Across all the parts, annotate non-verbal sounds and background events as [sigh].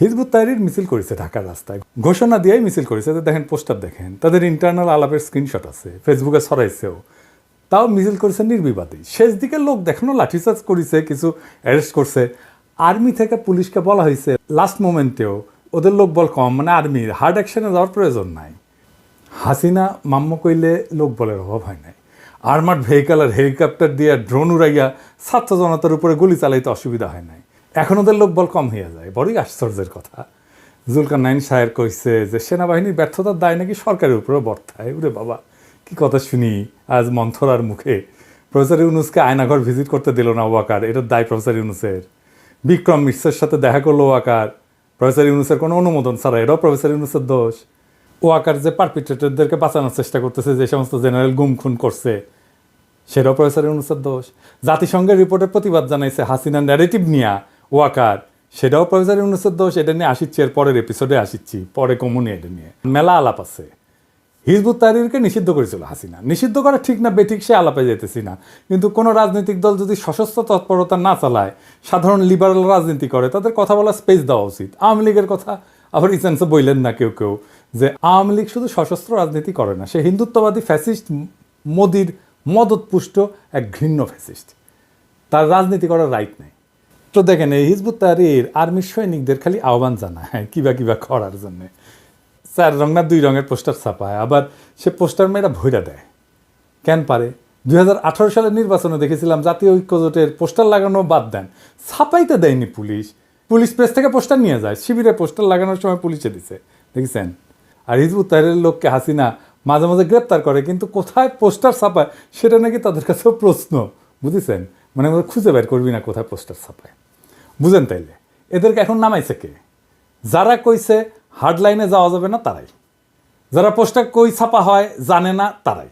Hizb ut Tahrir মিছিল করেছে ঢাকার রাস্তায়। ঘোষণা দিয়েই মিছিল করেছে দেখেন, পোস্টার দেখেন, তাদের ইন্টারনাল আলাপের স্ক্রিনশট আছে, ফেসবুকে ছড়াইছেও। তাও মিছিল করেছে নির্বিবাদী। শেষ দিকে লোক দেখানো লাঠিচার্জ করেছে, কিছু অ্যারেস্ট করছে। আর্মি থেকে পুলিশকে বলা হয়েছে লাস্ট মোমেন্টেও ওদের লোক বল কম মানে আর্মির হার্ড অ্যাকশনে যাওয়ার প্রয়োজন নাই। হাসিনা মাম্ম কইলে লোক বলের অভাব হয় নাই। আর্মার্ড ভেহিকাল আর হেলিকপ্টার দিয়ে ড্রোন উড়াইয়া ছাত্র জনতার উপরে গুলি চালাইতে অসুবিধা হয় নাই। এখন ওদের লোক বল কম হয়ে যায়, বড়ই আশ্চর্যের কথা। জুলকার নাইন সাহের কইছে যে, সেনাবাহিনীর ব্যর্থতার দায় নাকি সরকারের উপরে বর্তায়? উরে বাবা, কি কথা শুনি, আজ মন্থরার মুখে। প্রফেসর ইউনুসকে আয়নাঘর ভিজিট করতে দিল না ওয়াকার, এটার দায় প্রফেসর ইউনুসের। বিক্রম মিশ্রের সাথে দেখা করল ওয়াকার, প্রফেসর ইউনুসের কোনো অনুমোদন ছাড়া, এটাও প্রফেসর ইউনুসের দোষ। ওয়াকার যে পারপিট্রেটরদেরকে বাঁচানোর চেষ্টা করতেছে, যে সমস্ত জেনারেল গুম খুন করছে, সেটাও প্রফেসর ইউনুসের দোষ। জাতিসংঘের রিপোর্টের প্রতিবাদ জানাইছে হাসিনা ন্যারেটিভ নিয়া ওয়াকার সেটাও প্রফেসর ইউনুসের দোষ এটা নিয়ে আসিচ্ছি, এর পরের এপিসোডে আসিচ্ছি, পরে কমুনি এটা নিয়ে। মেলা আলাপ আছে। হিজবুত তাহরিরকে নিষিদ্ধ করেছিল হাসিনা। নিষিদ্ধ করা ঠিক না, বেঠিক সে আলাপে যেতেছি না। কিন্তু কোনো রাজনৈতিক দল যদি সশস্ত্র তৎপরতা না চালায়, সাধারণ লিবারাল রাজনীতি করে, তাদের কথা বলার স্পেস দেওয়া উচিত। আওয়ামী লীগের কথা আবার ইসেন্সে বললেন না কেউ কেউ যে আওয়ামী লীগ শুধু সশস্ত্র রাজনীতি করে না, সে হিন্দুত্ববাদী ফ্যাসিস্ট মোদির মদতপুষ্ট এক ঘৃণ্য ফ্যাসিস্ট তার রাজনীতি করার রাইট নেই। তো দেখেন, এই হিজবুত তাহরির আর্মির সৈনিকদের খালি আহ্বান জানায় কিবা কিবা করার জন্যে। চার রং না দুই রঙের পোস্টার ছাপায়, আবার সে পোস্টার মেয়েরা ভইরা দেয়। কেন পারে? দুই সালের নির্বাচনে দেখেছিলাম জাতীয় ঐক্যজোটের পোস্টার লাগানো বাদ দেন। ছাপাইতে দেয়নি পুলিশ। পুলিশ প্রেস থেকে পোস্টার নিয়ে যায়, শিবিরে পোস্টার লাগানোর সময় পুলিশে দিছে। দেখেছেন? আর হিজবুত তাহরির লোককে হাসিনা মাঝে মাঝে গ্রেপ্তার করে, কিন্তু কোথায় পোস্টার ছাপায়, সেটা নাকি তাদের কাছেও প্রশ্ন। বুঝেছেন? মানে খুঁজে বের করবি না কোথায় পোস্টার ছাপায় বুঝেন তাইলে, এদেরকে এখন নামাইছে কে? যারা কইছে হার্ড লাইনে যাওয়া যাবে না, তারাই। যারা পোস্টার কই ছাপা হয়, জানে না, তারাই।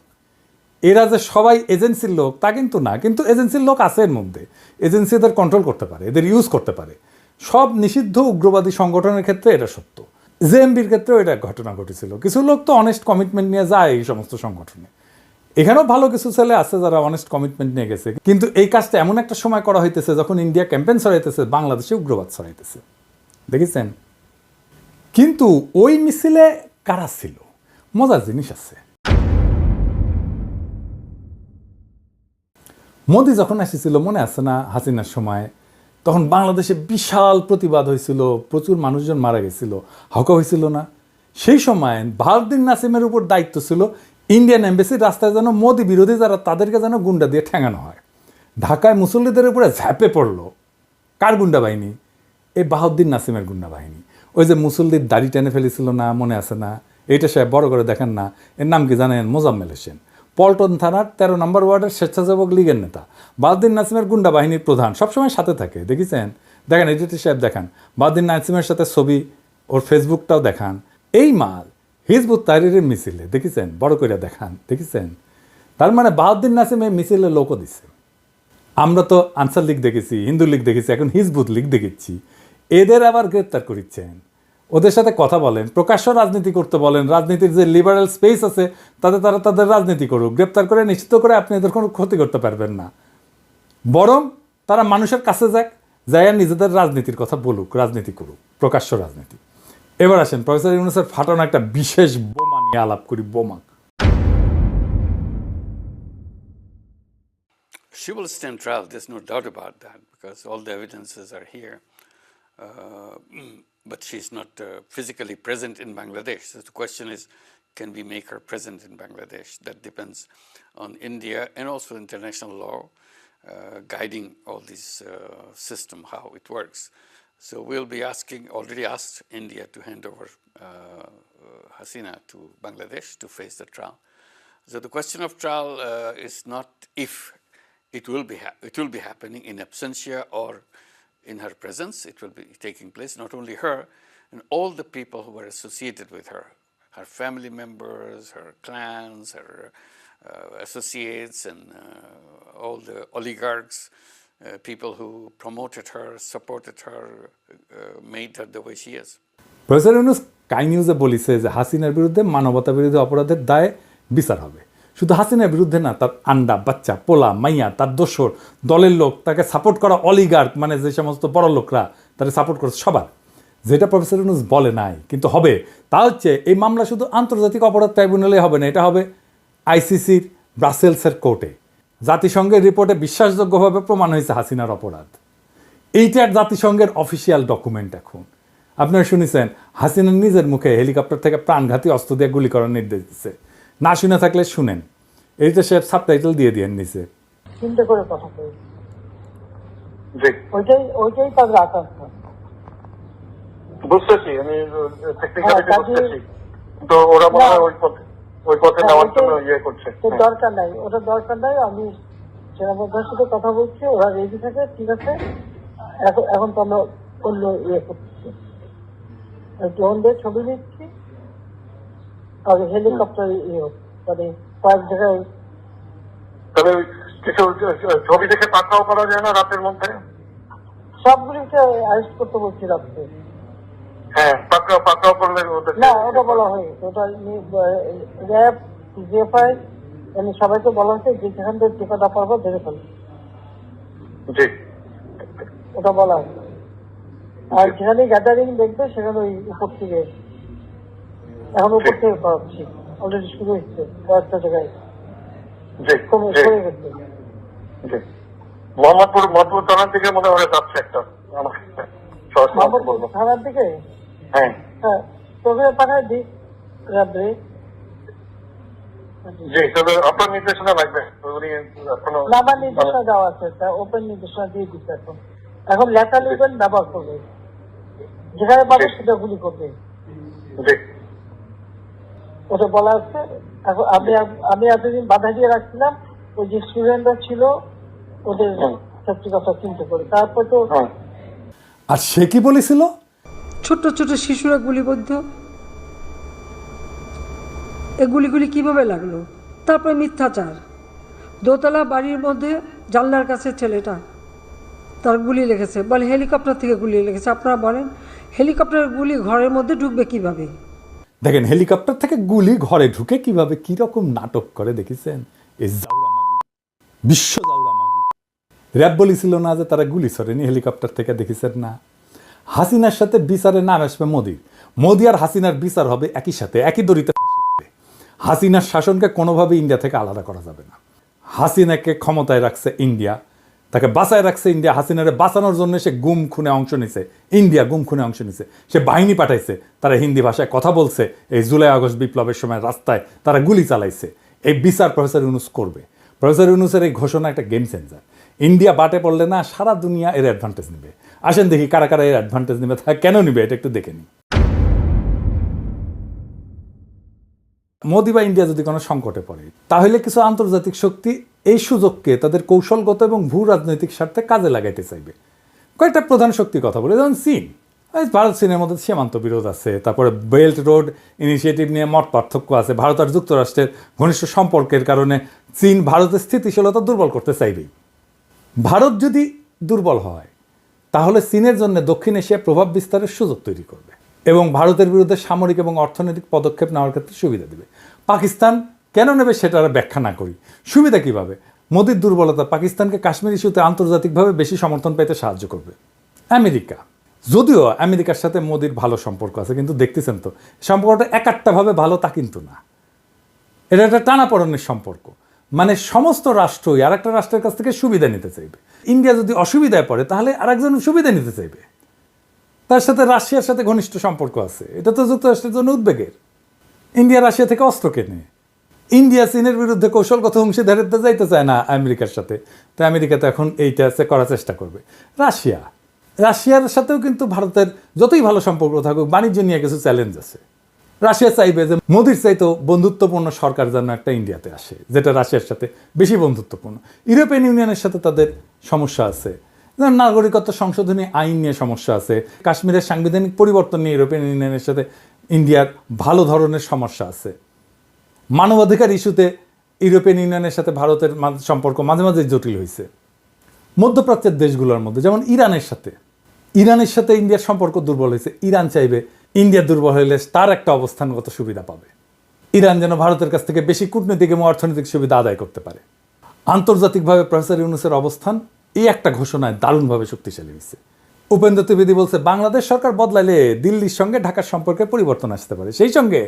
এরা যে সবাই এজেন্সির লোক, তা কিন্তু না। কিন্তু এজেন্সির লোক আছে এর মধ্যে। এজেন্সি এদের কন্ট্রোল করতে পারে, এদের ইউজ করতে পারে। সব নিষিদ্ধ উগ্রবাদী সংগঠনের ক্ষেত্রে এটা সত্য। জেএমবির ক্ষেত্রেও এটা ঘটনা ঘটেছিল। কিছু লোক তো অনেস্ট কমিটমেন্ট নিয়ে যায় এই সমস্ত সংগঠনে। এখানেও ভালো কিছু ছেলে আছে যারা অনেস্ট কমিটমেন্ট নিয়ে গেছে। কিন্তু এই কাজটা এমন একটা সময় করা হইতেছে যখন ইন্ডিয়া ক্যাম্পেইন ছড়াইতেছে, বাংলাদেশে উগ্রবাদ ছড়াইতেছে। দেখেছেন? কিন্তু ওই মিছিলে কারা ছিল? মজার জিনিস আছে। মোদি যখন এসেছিল, মনে আছে না হাসিনার সময়? তখন বাংলাদেশে বিশাল প্রতিবাদ হয়েছিল, প্রচুর মানুষজন মারা গেছিল, হকা হয়েছিল না। সেই সময় ভারতদিন নাসিমের উপর দায়িত্ব ছিল ইন্ডিয়ান এম্বাসির রাস্তায় যেন মোদি বিরোধী যারা, তাদেরকে যেন গুন্ডা দিয়ে ঠেঙানো হয়। ঢাকায় মুসল্লিদের উপরে ঝাঁপে পড়ল। কার গুন্ডা বাহিনী? এই বাহাউদ্দিন নাসিমের গুন্ডা বাহিনী। ওই যে মুসল্লির দাড়ি টেনে ফেলেছিল না, মনে আছে না? এইটা সে বড় করে দেখেন না। এর নাম কি জানেন? মোজাম্মেল হোসেন। পল্টন থানার তেরো নম্বর ওয়ার্ডের স্বেচ্ছাসেবক লীগের নেতা। বাহাউদ্দিন নাসিমের গুন্ডা বাহিনীর প্রধান সবসময় সাথে থাকে, দেখেছেন? দেখেন এডিটর সাহেব দেখান, বাহাউদ্দিন নাসিমের সাথে ছবি ওর ফেসবুকটাও দেখান। এই মাল হিজবুত তাহরিরের মিছিলে, দেখেছেন? বড় করে দেখান, দেখেছেন? তার মানে বাহাউদ্দিন নাসিম এই মিছিলে লোকও দিছে। আমরা তো আনসার লীগ দেখেছি, হিন্দু লীগ দেখেছি, এখন হিজবুত লীগ দেখেছি। এদের আবার গ্রেপ্তার করিচ্ছেন। ওদের সাথে কথা বলেন, প্রকাশ্য রাজনীতি করতে বলেন, রাজনীতির যে লিবারাল স্পেস আছে, তাতে তারা তাদের রাজনীতি করুক। গ্রেপ্তার করে, নিশ্চিত করে আপনি এদের কোনো ক্ষতি করতে পারবেন না। বরং তারা মানুষের কাছে যাক, যাইয়া নিজেদের রাজনীতির কথা বলুক, রাজনীতি করুক, প্রকাশ্য রাজনীতি। এবার আসেন প্রফেসর ইউনুসের ফাটানো একটা বিশেষ বোমা নিয়ে আলাপ করি বোমা She will stand trial, there's no doubt about that, because all the evidences are here. Uh, [clears throat] but she's not uh, physically present in Bangladesh. So the question is, can we make her present in Bangladesh? That depends on India and also international law uh, guiding all this uh, system, how it works. So we'll be asking, already asked India to hand over uh, uh, Hasina to Bangladesh to face the trial. So the question of trial uh, is not if it will be it will be happening in absentia or in her presence. It will be taking place. Not only her, and all the people who were associated with her, her family members, her clans, her uh, associates, and uh, all the oligarchs, uh, people who promoted her, supported her, uh, made her the way she is. Professor Yunus কাই নিউজে বলিছে যে হাসিনার বিরুদ্ধে মানবতা বিরোধী অপরাধের দায়ে বিচার হবে। শুধু হাসিনার বিরুদ্ধে না তার আন্ডা বাচ্চা পোলা মাইয়া তার দোসর দলের লোক তাকে সাপোর্ট করা অলিগার্ক মানে যে সমস্ত বড় লোকরা তাকে সাপোর্ট করছে সবার। যেটা প্রফেসর ইউনুস বলে নাই কিন্তু হবে। তা হচ্ছে এই মামলা শুধু আন্তর্জাতিক অপরাধ ট্রাইব্যুনালে হবে না এটা হবে আইসিসির ব্রাসেলসের কোর্টে জাতিসংঘের রিপোর্টে বিশ্বাসযোগ্যভাবে প্রমাণ হয়েছে হাসিনার অপরাধ। এইটার জাতিসংঘের অফিসিয়াল ডকুমেন্ট এখন। আপনারা শুনেছেন হাসিনা নিজের মুখে হেলিকপ্টার থেকে প্রাণঘাতী অস্ত্র দিয়ে গুলি করার নির্দেশ দিচ্ছে না শুনে থাকলে শুনেন। এইটা সে সাবটাইটেল দিয়ে দিয়ে নিছে চিন্তা করে কথা কই। ওইটাই ওইটাই তাদের আকাঙ্ক্ষা। বুঝতেছি আমি হ্যাঁ, বুঝতেছি। তো ওরা মনে হয় ওই পথে ওই পথে হ্যাঁ, নেওয়ার জন্য ইয়ে করছে। হ্যাঁ। দরকার নাই ওটা দরকার নাই আমি সাথে কথা বলছি ওরা রেডি থাকে ঠিক আছে। এখন এখন তো আমরা অন্য ইয়ে করছি। ড্রোন দিয়ে ছবি নিচ্ছি আর হেলিকপ্টার ইয়ে। মানে কয়েক জায়গায়। তবে কিছু ছবি দেখে পাকড়াও করা যায় না রাতের মধ্যে? সবগুলিকে অ্যারেস্ট করতে বলছি রাখতে হ্যাঁ পাকড়াও পাকড়াও করলে ওদের না ওটা বলা হয়নি। ওটা র্যাব জিএফআই এমনি সবাইকে বলা হয়েছে যে যেখান থেকে টিকাটা পারব ধরে ফেলবে জি। ওটা বলা হয়েছে আর যেখানে গ্যাদারিং দেখবে সেখানে ওই উপর থেকে এখন উপর থেকে করাচ্ছি অলরেডি শুরু হচ্ছে কয়েকটা জায়গায়। মোহাম্মদপুর মোহাম্মদপুর থানার দিকে মনে হয় যাচ্ছে একটা। বলব। থানার দিকে? হ্যাঁ। হ্যাঁ তোকে পাঠায় দিই র্যাবে জি তবে আপনার নির্দেশনা লাগবে। উনি এখনও না আমার নির্দেশনা দেওয়া আছে তা ওপেন নির্দেশনা দিয়ে দিচ্ছে এখন। এখন লেখা লিখবেন ব্যবহার করবে। যেখানে পাবে সেটা গুলি করবে। ওটা বলা আছে। এখন আমি আমি এতদিন বাধা দিয়ে রাখছিলাম ওই যে স্টুডেন্টরা ছিল ওদের। সত্যি কথা চিন্তা করে। তারপর তো হ্যাঁ আর সে কি বলেছিল? ছোট্ট ছোট শিশুরা গুলিবদ্ধ। এ গুলিগুলি কীভাবে লাগল? তারপরে মিথ্যাচার। দোতলা বাড়ির মধ্যে জানলার কাছে ছেলেটা তার গুলি লেগেছে। বলে, হেলিকপ্টার থেকে গুলি লেগেছে। আপনারা বলেন হেলিকপ্টারের গুলি ঘরের মধ্যে ঢুকবে কীভাবে? দেখেন, হেলিকপ্টার থেকে গুলি ঘরে ঢুকে কীভাবে কি রকম নাটক করে দেখেছেন? এই জাউরামাগি বিশ্ব র্যাব বলেছিল না যে তারা গুলি সরেনি হেলিকপ্টার থেকে দেখেছেন না। হাসিনার সাথে বিচারে নাম আসবে মোদির মোদি আর হাসিনার বিচার হবে একই সাথে, একই দড়িতে হাসিনার শাসনকে কোনোভাবে ইন্ডিয়া থেকে আলাদা করা যাবে না। হাসিনাকে ক্ষমতায় রাখছে ইন্ডিয়া। তাকে বাঁচায় রাখছে ইন্ডিয়া। হাসিনারে বাঁচানোর জন্য সে গুম খুনে অংশ নিছে। ইন্ডিয়া গুম খুনে অংশ নিছে। সে বাহিনী পাঠাইছে। তারা হিন্দি ভাষায় কথা বলছে। এই জুলাই আগস্ট বিপ্লবের সময় রাস্তায় তারা গুলি চালাইছে। এই বিচার প্রফেসর ইউনুস করবে। প্রফেসর ইউনুসের এই ঘোষণা একটা গেম চেঞ্জার ইন্ডিয়া বাটে পড়লে না সারা দুনিয়া এর অ্যাডভান্টেজ নেবে। আসেন দেখি কারা কারা এর অ্যাডভান্টেজ নেবে, তা কেন নিবে, এটা একটু দেখে নিই। মোদি বা ইন্ডিয়া যদি কোনো সংকটে পড়ে, তাহলে কিছু আন্তর্জাতিক শক্তি এই সুযোগকে তাদের কৌশলগত এবং ভূ রাজনৈতিক স্বার্থে কাজে লাগাইতে চাইবে। কয়েকটা প্রধান শক্তি কথা বলে, যেমন চীন। ভারত, চীনের মধ্যে সীমান্ত বিরোধ আছে, তারপরে বেল্ট রোড ইনিশিয়েটিভ নিয়ে মত পার্থক্য আছে। ভারত আর যুক্তরাষ্ট্রের ঘনিষ্ঠ সম্পর্কের কারণে চীন ভারতের স্থিতিশীলতা দুর্বল করতে চাইবেই। ভারত যদি দুর্বল হয়, তাহলে চীনের জন্য দক্ষিণ এশিয়া প্রভাব বিস্তারের সুযোগ তৈরি করবে এবং ভারতের বিরুদ্ধে সামরিক এবং অর্থনৈতিক পদক্ষেপ নেওয়ার ক্ষেত্রে সুবিধা দেবে। পাকিস্তান কেন নেবে সেটা আর ব্যাখ্যা না করি। সুবিধা কীভাবে? মোদির দুর্বলতা পাকিস্তানকে কাশ্মীর ইস্যুতে আন্তর্জাতিকভাবে বেশি সমর্থন পেতে সাহায্য করবে। আমেরিকা। যদিও আমেরিকার সাথে মোদির ভালো সম্পর্ক আছে, কিন্তু দেখতেছেন তো, সম্পর্কটা একাট্টাভাবে ভালো তা কিন্তু না। এটা একটা টানাপড়নের সম্পর্ক। মানে সমস্ত রাষ্ট্রই আর একটা রাষ্ট্রের কাছ থেকে সুবিধা নিতে চাইবে। ইন্ডিয়া যদি অসুবিধায় পড়ে, তাহলে আরেকজন সুবিধা নিতে চাইবে। তার সাথে রাশিয়ার সাথে ঘনিষ্ঠ সম্পর্ক আছে। এটা তো যুক্তরাষ্ট্রের জন্য উদ্বেগের। ইন্ডিয়া রাশিয়া থেকে অস্ত্র কেনে। ইন্ডিয়া, চীনের বিরুদ্ধে কৌশলগত অংশীদারিত্ব যাইতে চায় না আমেরিকার সাথে। তো আমেরিকা তো এখন এইটা করার চেষ্টা করবে। রাশিয়া। রাশিয়ার সাথেও কিন্তু ভারতের যতই ভালো সম্পর্ক থাকুক, বাণিজ্য নিয়ে কিছু চ্যালেঞ্জ আছে। রাশিয়া চাইবে যে মোদির চাইতো বন্ধুত্বপূর্ণ সরকার যেন একটা ইন্ডিয়াতে আসে, যেটা রাশিয়ার সাথে বেশি বন্ধুত্বপূর্ণ। ইউরোপিয়ান ইউনিয়নের সাথে তাদের সমস্যা আছে। যেমন নাগরিকত্ব সংশোধনী আইন নিয়ে সমস্যা আছে। কাশ্মীরের সাংবিধানিক পরিবর্তন নিয়ে ইউরোপিয়ান ইউনিয়নের সাথে ইন্ডিয়ার ভালো ধরনের সমস্যা আছে। মানবাধিকার ইস্যুতে ইউরোপিয়ান ইউনিয়নের সাথে ভারতের সম্পর্ক মাঝে মাঝে জটিল হয়েছে। মধ্যপ্রাচ্যের দেশগুলোর মধ্যে, যেমন ইরানের সাথে। ইরানের সাথে ইন্ডিয়ার সম্পর্ক দুর্বল হয়েছে। ইরান চাইবে ইন্ডিয়া দুর্বল হলে তার একটা অবস্থানগত সুবিধা পাবে। ইরান যেন ভারতের কাছ থেকে বেশি কূটনৈতিক এবং অর্থনৈতিক সুবিধা আদায় করতে পারে। আন্তর্জাতিকভাবে প্রফেসর ইউনুসের অবস্থান এই একটা ঘোষণায় দারুণভাবে শক্তিশালী হয়েছে। উপেন্দ্র ত্রিবেদী বলছে, বাংলাদেশ সরকার বদলালে দিল্লির সঙ্গে ঢাকার সম্পর্কে পরিবর্তন আসতে পারে। সেই সঙ্গে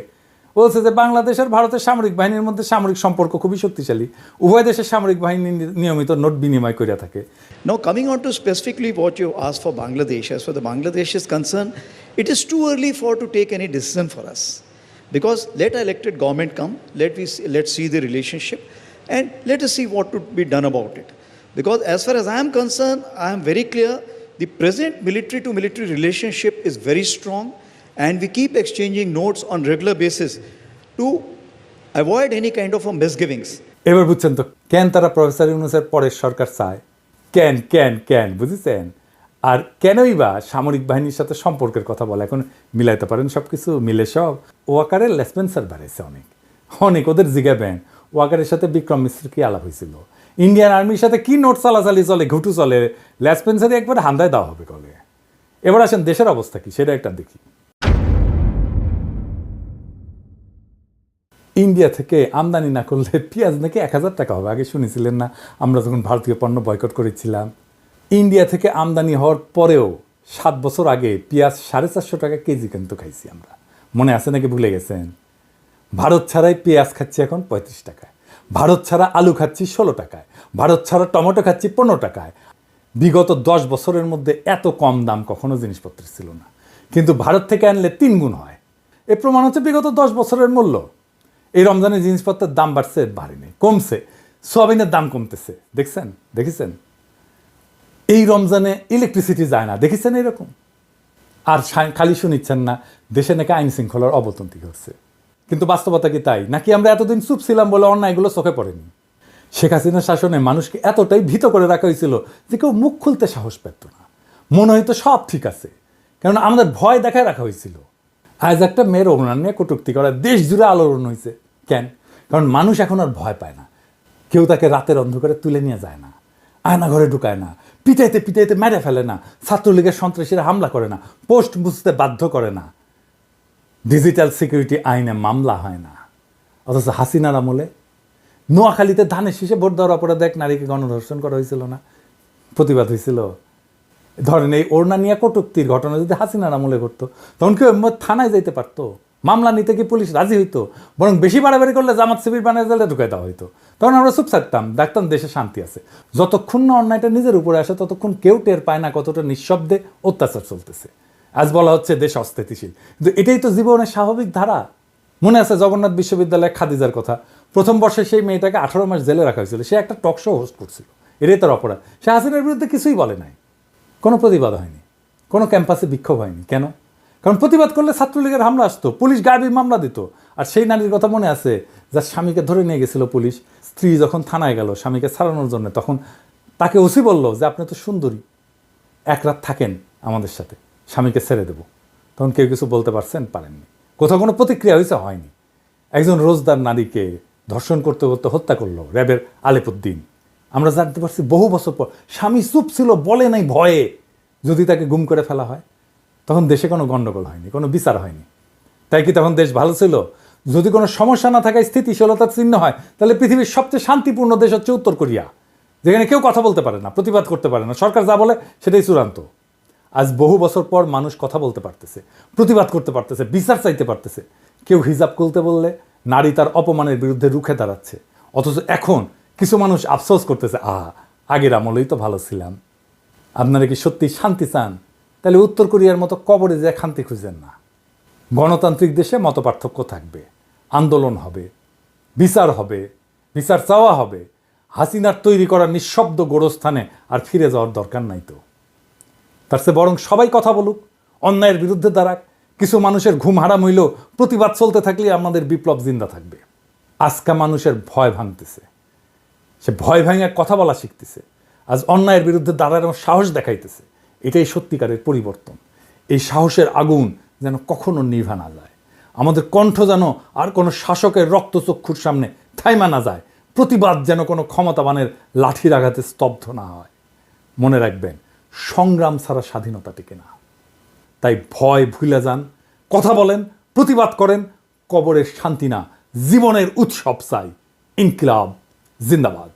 বলছে যে বাংলাদেশ আর ভারতের সামরিক বাহিনীর মধ্যে সামরিক সম্পর্ক খুবই শক্তিশালী উভয় দেশের সামরিক বাহিনী নিয়মিত নোট বিনিময় করিয়া থাকে Now, coming on to specifically what you asked for Bangladesh, as far the Bangladesh is concerned, it is too early for to take any decision for us. Because let our elected government come, let we see, let's see the relationship, and let us see what to be done about it. Because as far as I am concerned, I am very clear the present military to military relationship is very strong, and we keep exchanging notes on regular basis to avoid any kind of a misgivings. এবার বুঝছেন তো, কেন তারা professor ইউনুসের পরের সরকার চায়? কেন কেন কেন, বুঝেছেন? আর কেনই বা সামরিক বাহিনীর সাথে সম্পর্কের কথা বলে? এখন মিলাইতে পারেন সব কিছু মিলে সব। ওয়াকারের লেসপেন্সার বাড়াইছে অনেক। অনেক ওদের জিগাবেন ওয়াকারের সাথে বিক্রম মিশ্র কি আলাপ হয়েছিল? ইন্ডিয়ান আর্মির সাথে কি নোট চালাচালি চলে, ঘুটু চলে? লেসপেন্সারই একবার হান্দায় দেওয়া হবে কলে এবার আসেন দেশের অবস্থা কি? সেটা একটা দেখি। ইন্ডিয়া থেকে আমদানি না করলে পেঁয়াজ নাকি এক হাজার টাকা হবে। আগে শুনেছিলেন না, আমরা যখন ভারতীয় পণ্য বয়কট করেছিলাম। ইন্ডিয়া থেকে আমদানি হওয়ার পরেও সাত বছর আগে পেঁয়াজ সাড়ে চারশো টাকা কেজি কিন্তু খাইছি আমরা। মনে আছে নাকি ভুলে গেছেন? ভারত ছাড়াই পেঁয়াজ খাচ্ছি এখন পঁয়ত্রিশ টাকায়। ভারত ছাড়া আলু খাচ্ছি ষোলো টাকায়। ভারত ছাড়া টমেটো খাচ্ছি পনেরো টাকায়। বিগত দশ বছরের মধ্যে এত কম দাম কখনো জিনিসপত্রের ছিল না। কিন্তু ভারত থেকে আনলে তিন গুণ হয়। এ প্রমাণ হচ্ছে বিগত দশ বছরের মূল্য। এই রমজানে জিনিসপত্রের দাম বাড়ছে বাড়েনি কমছে। সোয়াবিনের দাম কমতেছে, দেখছেন? দেখেছেন? এই রমজানে ইলেকট্রিসিটি যায় না, দেখেছেন এরকম? আর খালি শুনিচ্ছেন না, দেশে নাকি আইন শৃঙ্খলার অবনতি ঘটছে। কিন্তু বাস্তবতা কি তাই? নাকি আমরা এতদিন চুপ ছিলাম বলে অন্যায়গুলো চোখে পড়েনি? শেখ হাসিনার শাসনে মানুষকে এতটাই ভীত করে রাখা হয়েছিল যে কেউ মুখ খুলতে সাহস পেত না। মনে হয়তো সব ঠিক আছে কারণ আমাদের ভয় দেখায় রাখা হয়েছিল। আজ একটা মেয়ের অভিমান নিয়ে কটুক্তি করা। দেশ জুড়ে আলোড়ন হয়েছে কেন? কারণ মানুষ এখন আর ভয় পায় না। কেউ তাকে রাতের অন্ধকারে তুলে নিয়ে যায় না। আয়না ঘরে ঢুকায় না। পিটাইতে পিটাইতে মেরে ফেলে না। ছাত্রলীগের সন্ত্রাসীরা হামলা করে না। পোস্ট বুঝতে বাধ্য করে না। ডিজিটাল সিকিউরিটি আইনে মামলা হয় না। অথচ হাসিনার আমলে নোয়াখালীতে ধানের শীষে ভোট দেওয়ার অপরাধে এক নারীকে গণধর্ষণ করা হয়েছিল না। প্রতিবাদ হয়েছিল। ধরেন এই ওড়না নিয়ে কটুক্তির ঘটনা যদি হাসিনার আমলে ঘটতো, তখন কেউ থানায় যাইতে পারতো? মামলা নিতে কি পুলিশ রাজি হইতো? বরং বেশি বাড়াবাড়ি করলে জামাত শিবির বানিয়ে দিলে ঢুকাই দেওয়া হইতো। তখন আমরা চুপ থাকতাম, দেখতাম দেশে শান্তি আছে। যতক্ষণ না অন্যায়টা নিজের উপরে আসে, ততক্ষণ কেউ টের পায় না কতটা নিঃশব্দে অত্যাচার চলতেছে। আজ বলা হচ্ছে দেশ অস্থিতিশীল। কিন্তু এটাই তো জীবনের স্বাভাবিক ধারা। মনে আছে জগন্নাথ বিশ্ববিদ্যালয়ে খাদিজার কথা? প্রথম বর্ষে সেই মেয়েটাকে আঠারো মাস জেলে রাখা হয়েছিল। সে একটা টক শো হোস্ট করছিল। এটাই তার অপরাধ। সে হাসিনার বিরুদ্ধে কিছুই বলে নাই। কোনো প্রতিবাদ হয়নি, কোনো ক্যাম্পাসে বিক্ষোভ হয়নি। কেন? কারণ প্রতিবাদ করলে ছাত্রলীগের হামলা আসতো, পুলিশ গায়েবী মামলা দিত। আর সেই নারীর কথা মনে আছে, যার স্বামীকে ধরে নিয়ে গেছিল পুলিশ, স্ত্রী যখন থানায় গেল স্বামীকে ছাড়ানোর জন্য, তখন তাকে ওসি বলল যে, আপনি তো সুন্দরী, এক রাত থাকেন আমাদের সাথে, স্বামীকে ছেড়ে দেব। তখন কেউ কিছু বলতে পারছেন, পারেননি। কোথাও কোনো প্রতিক্রিয়া হয়েছে? হয়নি। একজন রোজদার নারীকে ধর্ষণ করতে করতে হত্যা করল র্যাবের আলেপুদ্দিন। আমরা জানতে পারছি বহু বছর পর। স্বামী চুপ ছিল, বলে নাই ভয়ে, যদি তাকে গুম করে ফেলা হয়। তখন দেশে কোনো গণ্ডগোল হয়নি, কোনো বিচার হয়নি। তাই কি তখন দেশ ভালো ছিল? যদি কোনো সমস্যা না থাকায় স্থিতিশীলতার চিহ্ন হয়, তাহলে পৃথিবীর সবচেয়ে শান্তিপূর্ণ দেশ হচ্ছে উত্তর কোরিয়া, যেখানে কেউ কথা বলতে পারে না, প্রতিবাদ করতে পারে না। সরকার যা বলে, সেটাই চূড়ান্ত। আজ বহু বছর পর মানুষ কথা বলতে পারতেছে, প্রতিবাদ করতে পারতেছে, বিচার চাইতে পারতেছে। কেউ হিজাব খুলতে বললে, নারী তার অপমানের বিরুদ্ধে রুখে দাঁড়াচ্ছে। অথচ এখন কিছু মানুষ আফসোস করতেছে আহা আগের আমলেই তো ভালো ছিলাম। আপনারা কি সত্যি শান্তি চান? তাহলে উত্তর কোরিয়ার মতো কবরে যে শান্তি খুঁজেন না। গণতান্ত্রিক দেশে মতপার্থক্য থাকবে, আন্দোলন হবে, বিচার হবে, বিচার চাওয়া হবে। হাসিনার তৈরি করা নিঃশব্দ গোরস্থানে আর ফিরে যাওয়ার দরকার নাই তো। তার চেয়ে বরং সবাই কথা বলুক, অন্যায়ের বিরুদ্ধে দাঁড়াক। কিছু মানুষের ঘুম হারাম হইলেও প্রতিবাদ চলতে থাকলে আমাদের বিপ্লব জিন্দা থাকবে। আজকা মানুষের ভয় ভাঙতেছে। সে ভয় ভাঙে কথা বলা শিখতেছে। আজ অন্যায়ের বিরুদ্ধে দাঁড়ানোর সাহস দেখাইতেছে। এটাই সত্যিকারের পরিবর্তন। এই সাহসের আগুন যেন কখনো নিভা না যায়। আমাদের কণ্ঠ যেন আর কোনো শাসকের রক্তচক্ষুর সামনে থাইমা না যায়। প্রতিবাদ যেন কোনো ক্ষমতাবানের লাঠির আঘাতে স্তব্ধ না হয়। মনে রাখবেন, সংগ্রাম ছাড়া স্বাধীনতা টিকে না। তাই ভয় ভুলে যান, কথা বলেন, প্রতিবাদ করেন, কবরের শান্তি না, জীবনের উৎসব চাই। ইনকিলাব। জিন্দাবাদ